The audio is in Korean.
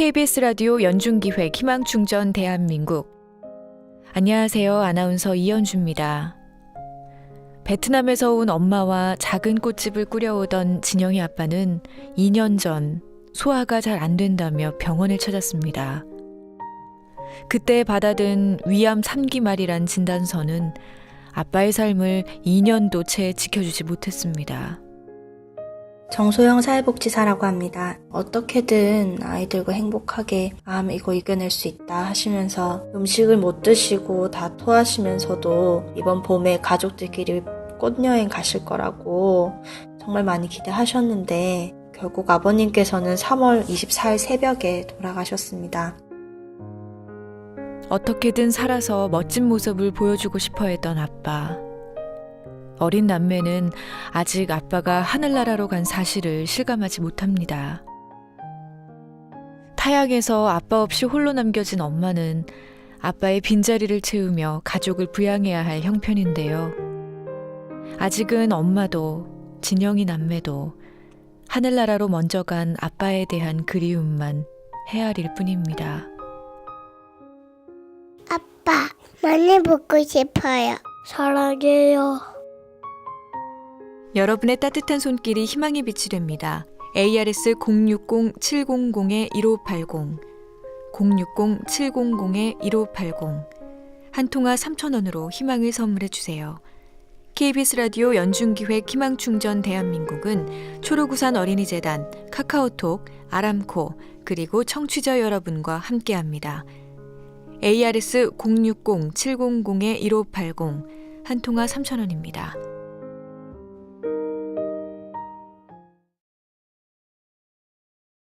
KBS 라디오 연중기획 희망충전 대한민국. 안녕하세요. 아나운서 이연주입니다. 베트남에서 온 엄마와 작은 꽃집을 꾸려오던 진영이 아빠는 2년 전 소화가 잘 안 된다며 병원을 찾았습니다. 그때 받아든 위암 3기 말이란 진단서는 아빠의 삶을 2년도 채 지켜주지 못했습니다. 정소영 사회복지사라고 합니다. 어떻게든 아이들과 행복하게 암 이거 이겨낼 수 있다 하시면서 음식을 못 드시고 다 토하시면서도 이번 봄에 가족들끼리 꽃여행 가실 거라고 정말 많이 기대하셨는데 결국 아버님께서는 3월 24일 새벽에 돌아가셨습니다. 어떻게든 살아서 멋진 모습을 보여주고 싶어 했던 아빠. 어린 남매는 아직 아빠가 하늘나라로 간 사실을 실감하지 못합니다. 타양에서 아빠 없이 홀로 남겨진 엄마는 아빠의 빈자리를 채우며 가족을 부양해야 할 형편인데요. 아직은 엄마도 진영이 남매도 하늘나라로 먼저 간 아빠에 대한 그리움만 헤아릴 뿐입니다. 아빠, 많이 보고 싶어요. 사랑해요. 여러분의 따뜻한 손길이 희망의 빛이 됩니다. ARS 060-700-1580 060-700-1580 한 통화 3,000원으로 희망을 선물해 주세요. KBS 라디오 연중기획 희망충전 대한민국은 초록우산 어린이재단, 카카오톡, 아람코, 그리고 청취자 여러분과 함께합니다. ARS 060-700-1580 한 통화 3,000원입니다.